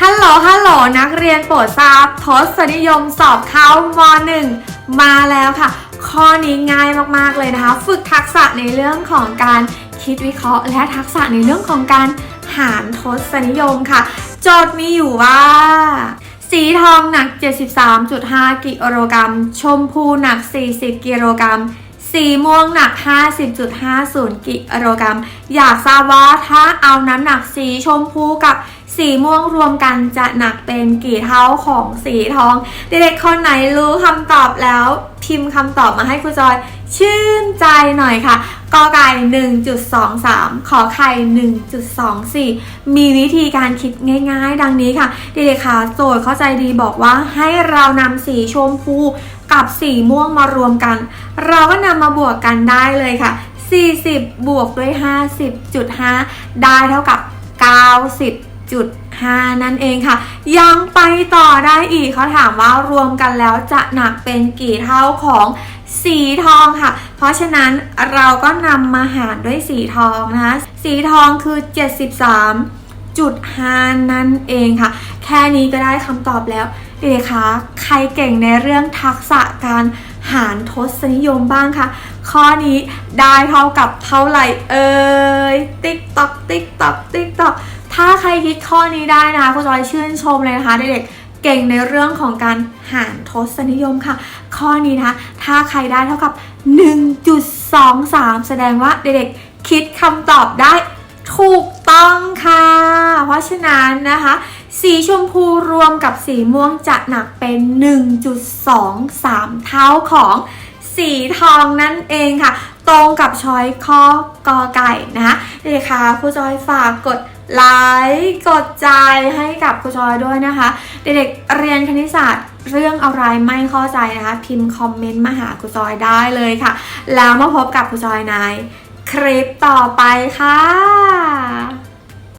ฮัลโหล ฮัลโหล นักเรียนโปรดทราบทศนิยมสอบเข้าม1มาแล้วค่ะ ข้อนี้ง่ายมากๆเลยนะคะ ฝึกทักษะในเรื่องของการคิดวิเคราะห์ และทักษะในเรื่องของการหารทศนิยมค่ะ โจทย์มีอยู่ว่า สีทองหนัก 73.5 กิโลกรัม ชมพูหนัก 40 กิโลกรัม สีม่วงหนัก 50.50 กิโลกรัม อยากทราบว่าถ้าเอาน้ำหนักสีชมพูกับ สีม่วงรวมกันจะหนักเป็นกี่เท่าของสีทอง เด็กๆคนไหนรู้คำตอบแล้ว พิมพ์คำตอบมาให้ครูจอย ชื่นใจหน่อยค่ะกอไก่ 1.23 ขอไข่ 1.24 มีวิธีการคิดง่ายๆ ดังนี้ค่ะเด็กๆค่ะโจทย์เข้าใจดีบอกว่าให้เรานำสีชมพูกับสีม่วงมารวมกัน เราก็นำมาบวกกันได้เลยค่ะ 40 บวกด้วย 50.5 ได้เท่ากับ 90.5 นั่นเองค่ะ ยังไปต่อได้อีกเขาถามว่ารวมกันแล้วจะหนักเป็นกี่เท่าของสีทองค่ะ เพราะฉะนั้นเราก็นำมาหารด้วยสีทองนะคะ สีทองคือ 73จุด5นั่นเองค่ะ แค่นี้ก็ได้คำตอบแล้ว เด็กคะใครเก่งในเรื่องทักษะการหารทศนิยมบ้างคะข้อนี้ได้เท่ากับเท่าไหร่เอ่ย ติ๊กตอกติ๊กตอกติ๊กตอก ถ้าใครคิดข้อนี้ได้นะคะคุณจอยชื่นชมเลยนะคะเด็กๆเก่งในเรื่องของการหารทศนิยมค่ะ ข้อนี้นะคะ ถ้าใครได้เท่ากับ 1.23 แสดงว่าเด็กๆคิดคำตอบได้ถูกต้องค่ะ เพราะฉะนั้นนะคะ สีชมพูรวมกับสีม่วงจะหนักเป็น 1.23 เท่าของสีทองนั่นเองค่ะ ตรงกับช้อยข้อกอไก่นะคะเด็กๆค่ะครูจอยฝากกด ไลค์กดใจให้กับครูจอยด้วยนะคะ เด็กๆเรียนคณิตศาสตร์เรื่องอะไรไม่เข้าใจนะคะ พิมพ์คอมเมนต์มาหาครูจอยได้เลยค่ะ แล้วมาพบกับครูจอยในคลิปต่อไปค่ะ